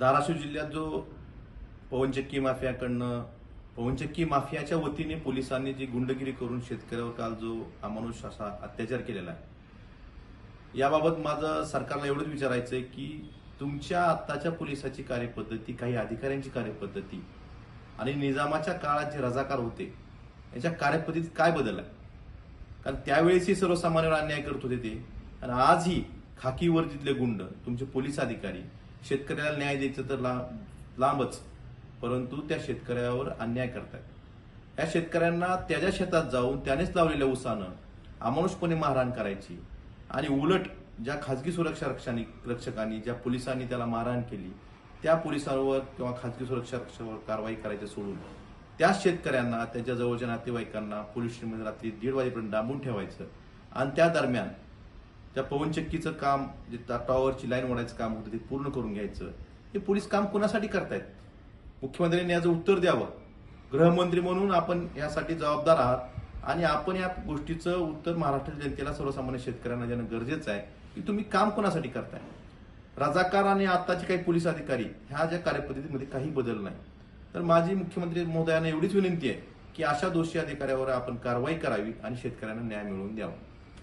धाराशिव जिल्ह्यात जो पवनचक्की माफियाकडनं पवनचक्की माफियाच्या वतीने पोलिसांनी जी गुंडगिरी करून शेतकऱ्यावर काल जो अमानुष असा अत्याचार केलेला आहे याबाबत माझं सरकारला एवढंच विचारायचं आहे की तुमच्या आत्ताच्या पोलिसाची कार्यपद्धती काही अधिकाऱ्यांची कार्यपद्धती आणि निजामाच्या काळात जे रजाकार होते याच्या कार्यपद्धतीत काय बदल आहे? कारण त्यावेळेसही सर्वसामान्यांवर अन्याय करत होते ते. आणि आजही खाकी वर्दीतले गुंड तुमचे पोलीस अधिकारी शेतकऱ्याला न्याय द्यायचं तर लांब लांबच. परंतु त्या शेतकऱ्यावर अन्याय करतात या शेतकऱ्यांना त्याच्या शेतात जाऊन त्यानेच लावलेल्या उसानं अमानुषपणे मारहाण करायची आणि उलट ज्या खाजगी सुरक्षा रक्षांनी रक्षकांनी ज्या पोलिसांनी त्याला मारहाण केली त्या पोलिसांवर किंवा खाजगी सुरक्षा रक्षकावर कारवाई करायचं सोडून त्याच शेतकऱ्यांना त्याच्या जवळच्या नातेवाईकांना पोलीस स्टेशनमध्ये रात्री दीड वाजेपर्यंत डांबून ठेवायचं आणि त्या दरम्यान त्या पवनचक्कीचं काम जे टॉवरची लाईन ओढायचं काम होतं ते पूर्ण करून घ्यायचं. हे पोलीस काम कोणासाठी करतायत? मुख्यमंत्र्यांनी याचं उत्तर द्यावं. गृहमंत्री म्हणून आपण यासाठी जबाबदार आहात आणि आपण या गोष्टीचं उत्तर महाराष्ट्र जनतेला सर्वसामान्य शेतकऱ्यांना देणं गरजेचं आहे. की तुम्ही काम कोणासाठी करताय? रजाकार आणि आताचे काही पोलीस अधिकारी ह्या ज्या कार्यपद्धतीमध्ये काही बदल नाही. तर माझी मुख्यमंत्री महोदयांना एवढीच विनंती आहे की अशा दोषी अधिकाऱ्यावर आपण कारवाई करावी आणि शेतकऱ्यांना न्याय मिळवून द्यावा.